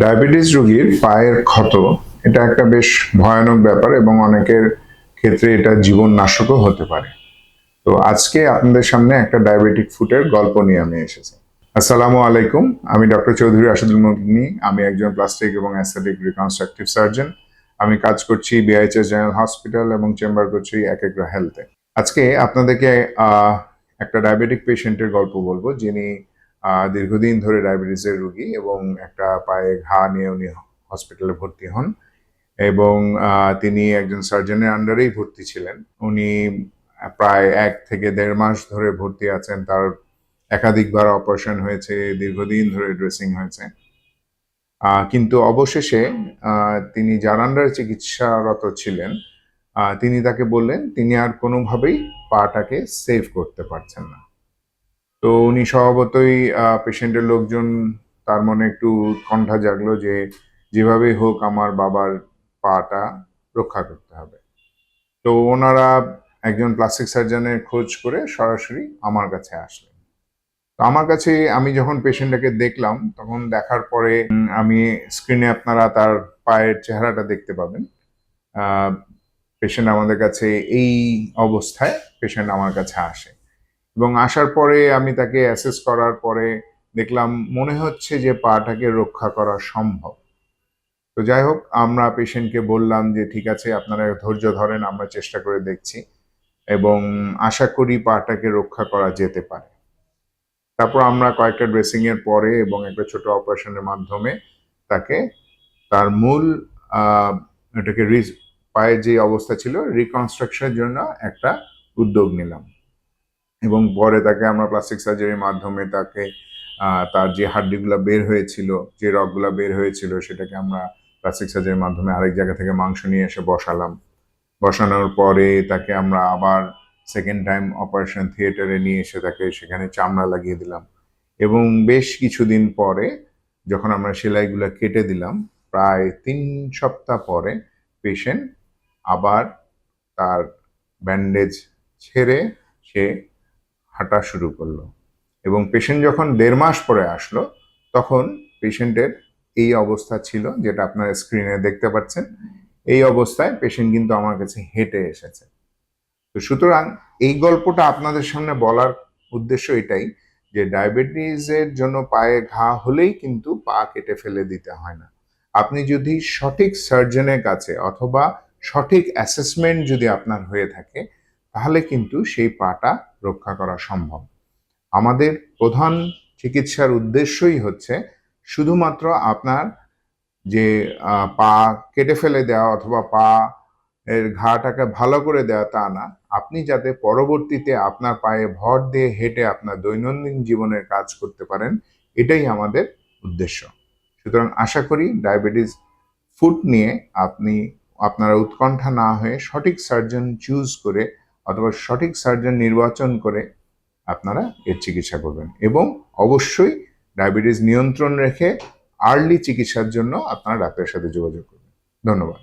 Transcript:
Diabetes রোগীর পায়ের ক্ষত, এটা একটা বেশ ভয়ানক ব্যাপার এবং অনেকের ক্ষেত্রে এটা জীবন নাশকও হতে পারে। তো আজকে আপনাদের সামনে একটা ডায়াবেটিক ফুটের গল্প নিয়ে আমি এসেছি। আসসালামু আলাইকুম, আমি ডক্টর চৌধুরী আসাদুল মুগনি, আমি একজন প্লাস্টিক এবং অ্যাস্থেটিক রিকনস্ট্রাকটিভ সার্জন। আমি কাজ করছি বিআইএচএস জেনারেল হসপিটাল এবং চেম্বার করছি এক একরা হেলথে। আজকে আপনাদেরকে একটা ডায়াবেটিক পেশেন্টের গল্প বলব যিনি দীর্ঘদিন ধরে ডায়াবেটিসের রোগী এবং একটা পায়ে ঘা নিয়ে উনি হসপিটালে ভর্তি হন এবং তিনি একজন সার্জনের আন্ডারেই ভর্তি ছিলেন। উনি প্রায় এক থেকে দেড় মাস ধরে ভর্তি আছেন। তার একাধিকবার অপারেশন হয়েছে, দীর্ঘদিন ধরে ড্রেসিং হয়েছে। কিন্তু অবশেষে তিনি যার আন্ডারে চিকিৎসারত ছিলেন তিনি তাকে বললেন, তিনি আর কোনোভাবেই পাটাকে সেভ করতে পারছেন না। তো উনি স্বভাবতই পেশেন্টের লোকজন তার মনে একটু উৎকণ্ঠা জাগলো যে যেভাবেই হোক আমার বাবার পাটা রক্ষা করতে হবে। তো ওনারা একজন প্লাস্টিক সার্জনের খোঁজ করে সরাসরি আমার কাছে আসলেন। তো আমার কাছে আমি যখন পেশেন্টটাকে দেখলাম, তখন দেখার পরে আমি স্ক্রিনে আপনারা তার পায়ের চেহারাটা দেখতে পাবেন। পেশেন্ট আমাদের কাছে এই অবস্থায় পেশেন্ট আমার কাছে আসে। এবং আসার পরে আমি তাকে অ্যাসেস করার পরে দেখলাম মনে হচ্ছে যে পাটাকে রক্ষা করা সম্ভব। তো যাই হোক, আমরা পেশেন্টকে বললাম যে, ঠিক আছে, আপনারা ধৈর্য ধরেন, আমরা চেষ্টা করে দেখছি। এবং আশা করি পাটাকে রক্ষা করা যেতে পারে। তারপর আমরা কয়েকটা ড্রেসিং এর পরে এবং একটা ছোট অপারেশনের মাধ্যমে তাকে তার মূল এটাকে পায়ের যে অবস্থা ছিল রিকনস্ট্রাকশনের জন্য একটা উদ্যোগ নিলাম। এবং পরে তাকে আমরা প্লাস্টিক সার্জারির মাধ্যমে তাকে তার যে হাড্ডিগুলো বের হয়েছিল, যে রগগুলো বের হয়েছিল, সেটাকে আমরা প্লাস্টিক সার্জারির মাধ্যমে আরেক জায়গা থেকে মাংস নিয়ে এসে বসালাম। বসানোর পরে তাকে আমরা আবার সেকেন্ড টাইম অপারেশন থিয়েটারে নিয়ে এসে তাকে সেখানে চামড়া লাগিয়ে দিলাম। এবং বেশ কিছুদিন পরে যখন আমরা সেলাইগুলো কেটে দিলাম, প্রায় তিন সপ্তাহ পরে পেশেন্ট আবার তার ব্যান্ডেজ ছেড়ে সে হাঁটা শুরু করল। এবং পেশেন্ট যখন দেড় মাস পরে আসলো, তখন পেশেন্টের এই অবস্থা ছিল যেটা আপনারা স্ক্রিনে দেখতে পাচ্ছেন। এই অবস্থায় পেশেন্ট কিন্তু আমার কাছে হেঁটে এসেছে। তো সুতরাং এই গল্পটা আপনাদের সামনে বলার উদ্দেশ্য এটাই যে ডায়াবেটিসের জন্য পায়ে ঘা হলেই কিন্তু পা কেটে ফেলে দিতে হয় না। আপনি যদি সঠিক সার্জনের কাছে অথবা সঠিক অ্যাসেসমেন্ট যদি আপনার হয়ে থাকে তাহলে কিন্তু সেই পাটা রক্ষা করা সম্ভব। আমাদের প্রধান চিকিৎসার উদ্দেশ্যই হচ্ছে শুধুমাত্র আপনার যে পা কেটে ফেলে দেওয়া অথবা পা এর ঘাটাকে ভালো করে দেওয়া তা না। আপনি যাতে পরবর্তীতে আপনার পায়ে ভর দিয়ে হেঁটে আপনার দৈনন্দিন জীবনের কাজ করতে পারেন, এটাই আমাদের উদ্দেশ্য। সুতরাং আশা করি ডায়াবেটিস ফুড নিয়ে আপনি, আপনারা উৎকণ্ঠা না হয়ে সঠিক সার্জন চুজ করে অথবা সঠিক সার্জন নির্বাচন করে আপনারা এর চিকিৎসা করবেন। এবং অবশ্যই ডায়াবেটিস নিয়ন্ত্রণ রেখে আর্লি চিকিৎসার জন্য আপনারা ডাক্তারের সাথে যোগাযোগ করবেন। ধন্যবাদ।